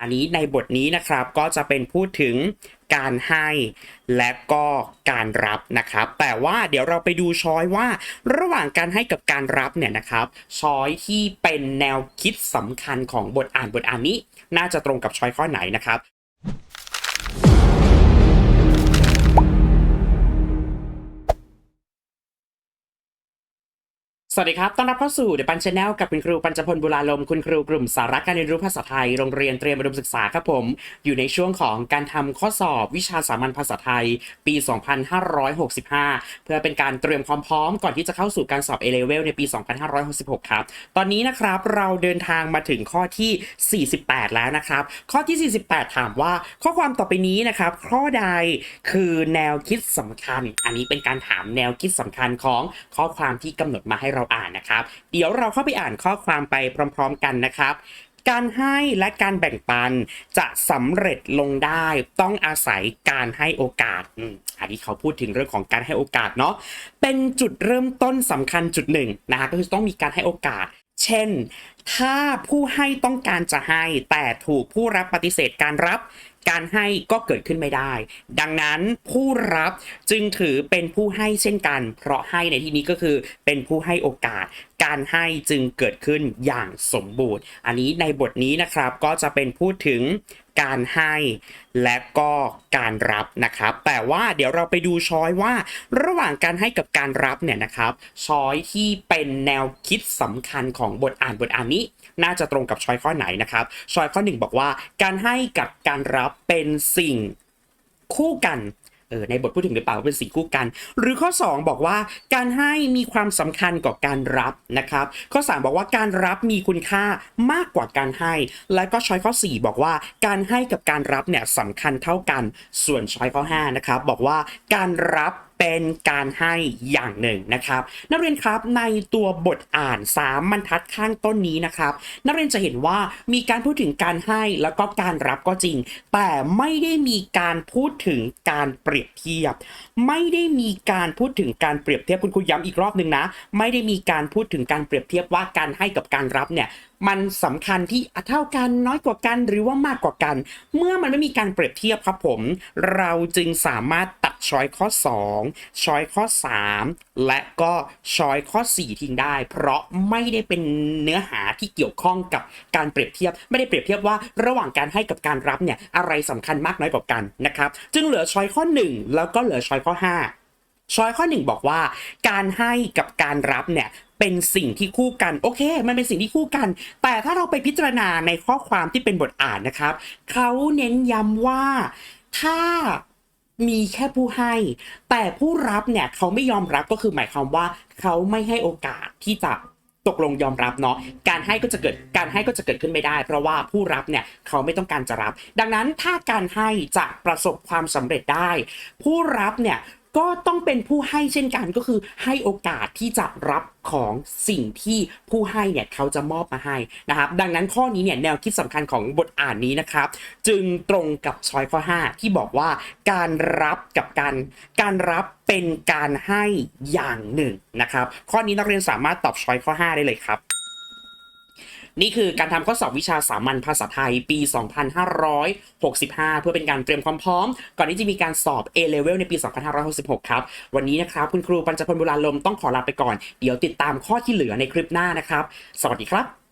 อันนี้ในบทนี้นะครับก็จะเป็นพูดถึงการให้และก็การรับนะครับ แต่ว่าเดี๋ยวเราไปดูช้อยว่าระหว่างการให้กับการรับเนี่ยนะครับช้อยที่เป็นแนวคิดสำคัญของบทอ่านบทอ่านนี้ น่าจะตรงกับช้อยข้อไหนนะครับ สวัสดีครับ ต้อนรับเข้าสู่เดปันชาแนลกับคุณครูปัญจพลบุราลม คุณครูกลุ่มสาระการเรียนรู้ภาษาไทย โรงเรียนเตรียมอุดมศึกษาครับผม อยู่ในช่วงของการทำข้อสอบวิชาสามัญภาษาไทย ปี 2565 เพื่อเป็นการเตรียมความพร้อมก่อนที่จะเข้าสู่การสอบ A level ในปี 2566 ครับ ตอนนี้นะครับเราเดินทางมาถึงข้อที่ 48 แล้วนะครับ ข้อที่ 48 ถามว่าข้อความต่อไปนี้นะครับ ข้อใดคือแนวคิดสำคัญ อันนี้เป็นการถามแนวคิดสำคัญของข้อความที่กำหนดมาให้เราอ่านนะครับ เดี๋ยวเราเข้าไปอ่านข้อความไปพร้อม ๆ กันนะครับการให้และการแบ่งปันจะสำเร็จลงได้ต้องอาศัยการให้โอกาสอันนี้เขาพูดถึงเรื่องของการให้โอกาสเนาะเป็นจุดเริ่มต้นสำคัญจุดหนึ่งนะฮะก็คือต้องมีการให้โอกาส เช่น ถ้าผู้ให้ต้องการจะให้แต่ถูกผู้รับปฏิเสธการรับ การให้ก็เกิดขึ้นไม่ได้ ดังนั้นผู้รับจึงถือเป็นผู้ให้เช่นกัน เพราะให้ในที่นี้ก็คือเป็นผู้ให้โอกาส การให้จึงเกิดขึ้นอย่างสมบูรณ์ อันนี้ในบทนี้นะครับก็จะเป็นพูดถึง การให้และก็การรับนะครับ แต่ว่าเดี๋ยวเราไปดูช้อยว่า ระหว่างการให้กับการรับเนี่ยนะครับช้อยที่เป็นแนวคิดสำคัญของบทอ่านบทอ่านนี้ น่าจะตรงกับช้อยข้อไหนนะครับช้อยข้อหนึ่งบอกว่า การให้กับการรับเป็นสิ่งคู่กัน เออในบทพูดถึงหรือเปล่าเป็นสี่คู่กัน หรือข้อ 2 บอกว่าการให้มีความสำคัญกว่าการรับนะครับ ข้อ 3 บอกว่าการรับมีคุณค่ามากกว่าการให้ และก็ช้อยข้อ 4 บอกว่าการให้กับการรับเนี่ยสำคัญเท่ากัน ส่วนช้อยข้อ5นะครับบอกว่าการรับ เป็นการให้อย่างหนึ่งนะครับ นักเรียนครับในตัวบทอ่าน 3 บรรทัดข้างต้นนี้นะครับ นักเรียนจะเห็นว่ามีการพูดถึงการให้แล้วก็การรับก็จริง แต่ไม่ได้มีการพูดถึงการเปรียบเทียบ ไม่ได้มีการพูดถึงการเปรียบเทียบคุณครูย้ำอีกรอบหนึ่งนะ ไม่ได้มีการพูดถึงการเปรียบเทียบว่าการให้กับการรับเนี่ยมันสำคัญที่เท่ากันน้อยกว่ากันหรือว่ามากกว่ากัน เมื่อมันไม่มีการเปรียบเทียบครับผม เราจึงสามารถต ช้อยข้อ 2 ช้อยข้อ 3 และก็ช้อยข้อ 4 ทิ้งได้ เพราะไม่ได้เป็นเนื้อหาที่เกี่ยวข้องกับการเปรียบเทียบ ไม่ได้เปรียบเทียบว่าระหว่างการให้กับการรับเนี่ยอะไรสำคัญมากน้อยกว่ากันนะครับ จึงเหลือช้อยข้อ 1 แล้วก็เหลือช้อยข้อ 5 ช้อยข้อหนึ่งบอกว่า การให้กับการรับเนี่ยเป็นสิ่งที่คู่กัน โอเค มันเป็นสิ่งที่คู่กัน แต่ถ้าเราไปพิจารณาในข้อความที่เป็นบทอ่านนะครับ เขาเน้นย้ำว่าถ้า มีแค่ผู้ให้ แต่ผู้รับเนี่ยเขาไม่ยอมรับก็คือหมายความว่าเขาไม่ให้โอกาสที่จะตกลงยอมรับเนาะการให้ก็จะเกิดการให้ก็จะเกิดขึ้นไม่ได้ เพราะว่าผู้รับเนี่ยเขาไม่ต้องการจะรับ ดังนั้นถ้าการให้จะประสบความสำเร็จได้ ผู้รับเนี่ย ก็ต้องเป็นผู้ให้เช่นกันก็คือให้โอกาสที่จะรับของสิ่งที่ผู้ให้เนี่ยเขาจะมอบมาให้นะครับ ดังนั้นข้อนี้เนี่ยแนวคิดสำคัญของบทอ่านนี้นะครับ จึงตรงกับช้อยข้อ 5 ที่บอกว่าการรับกับการการรับเป็นการให้อย่างหนึ่งนะครับ ข้อนี้นักเรียนสามารถตอบช้อยข้อ 5 ได้เลยครับ นี่คือการทำข้อสอบวิชาสามัญภาษาไทยปี 2565 เพื่อเป็นการเตรียมความพร้อม ก่อนที่จะมีการสอบ A level ในปี 2566 ครับ วันนี้นะครับคุณครูปัญจพลบุราลมต้องขอลาไปก่อน เดี๋ยวติดตามข้อที่เหลือในคลิปหน้านะครับ สวัสดีครับ